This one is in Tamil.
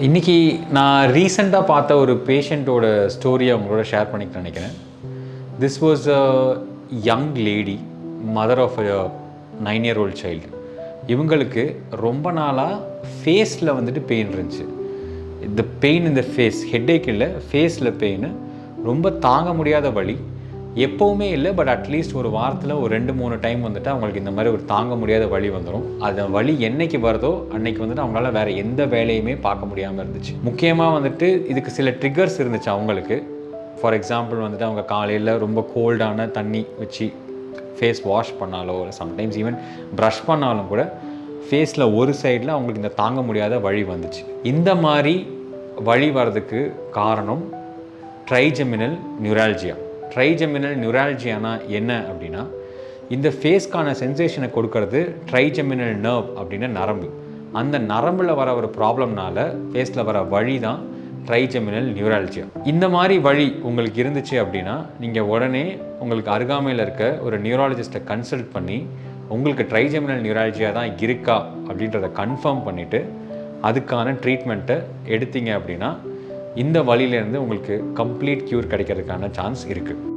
இன்றைக்கி நான் ரீசெண்டாக பார்த்த ஒரு பேஷண்ட்டோட ஸ்டோரியை அவங்களோட ஷேர் பண்ணிக்க நினைக்கிறேன். This was a young lady mother of a nine year old child இவங்களுக்கு ரொம்ப நாளாக ஃபேஸில் வந்துட்டு பெயின் இருந்துச்சு. இந்த பெயின் இந்த ஃபேஸ் ஹெட்டேக் இல்லை ஃபேஸில் பெயின் ரொம்ப தாங்க முடியாத வழி எப்போவுமே இல்லை பட் அட்லீஸ்ட் ஒரு வாரத்தில் ஒரு ரெண்டு மூணு டைம் வந்துட்டு அவங்களுக்கு இந்த மாதிரி ஒரு தாங்க முடியாத வழி வந்துடும் அந்த வழி என்னைக்கு வருதோ அன்னைக்கு வந்துட்டு அவங்களால வேறு எந்த வேலையுமே பார்க்க முடியாமல் இருந்துச்சு. முக்கியமாக வந்துட்டு இதுக்கு சில ட்ரிகர்ஸ் இருந்துச்சு அவங்களுக்கு. ஃபார் எக்ஸாம்பிள் வந்துட்டு அவங்க காலையில் ரொம்ப கோல்டான தண்ணி வச்சு ஃபேஸ் வாஷ் பண்ணாலோ இல்லை சம்டைம்ஸ் ஈவன் ப்ரஷ் பண்ணாலும் கூட ஃபேஸில் ஒரு சைடில் அவங்களுக்கு இந்த தாங்க முடியாத வழி வந்துச்சு. இந்த மாதிரி வழி வர்றதுக்கு காரணம் ட்ரைஜெமினல் நியூரால்ஜியா ட்ரைஜெமினல் நியூராலஜியானா என்ன அப்படின்னா இந்த ஃபேஸ்க்கான சென்சேஷனை கொடுக்கறது ட்ரைஜெமினல் நர்வ் அப்படின்னு நரம்பு. அந்த நரம்பில் வர ஒரு ப்ராப்ளம்னால ஃபேஸில் வர வழி தான் ட்ரைஜெமினல் நியூராலஜியா இந்த மாதிரி வழி உங்களுக்கு இருந்துச்சு அப்படின்னா நீங்கள் உடனே உங்களுக்கு அருகாமையில் இருக்க ஒரு நியூராலஜிஸ்ட்டை கன்சல்ட் பண்ணி உங்களுக்கு ட்ரைஜெமினல் நியூராலஜியா தான் இருக்கா அப்படின்றத கன்ஃபார்ம் பண்ணிவிட்டு அதுக்கான ட்ரீட்மெண்ட்டை எடுத்தீங்க அப்படின்னா இந்த வழியிலேருந்து உங்களுக்கு கம்ப்ளீட் க்யூர் கிடைக்கிறதுக்கான சான்ஸ் இருக்குது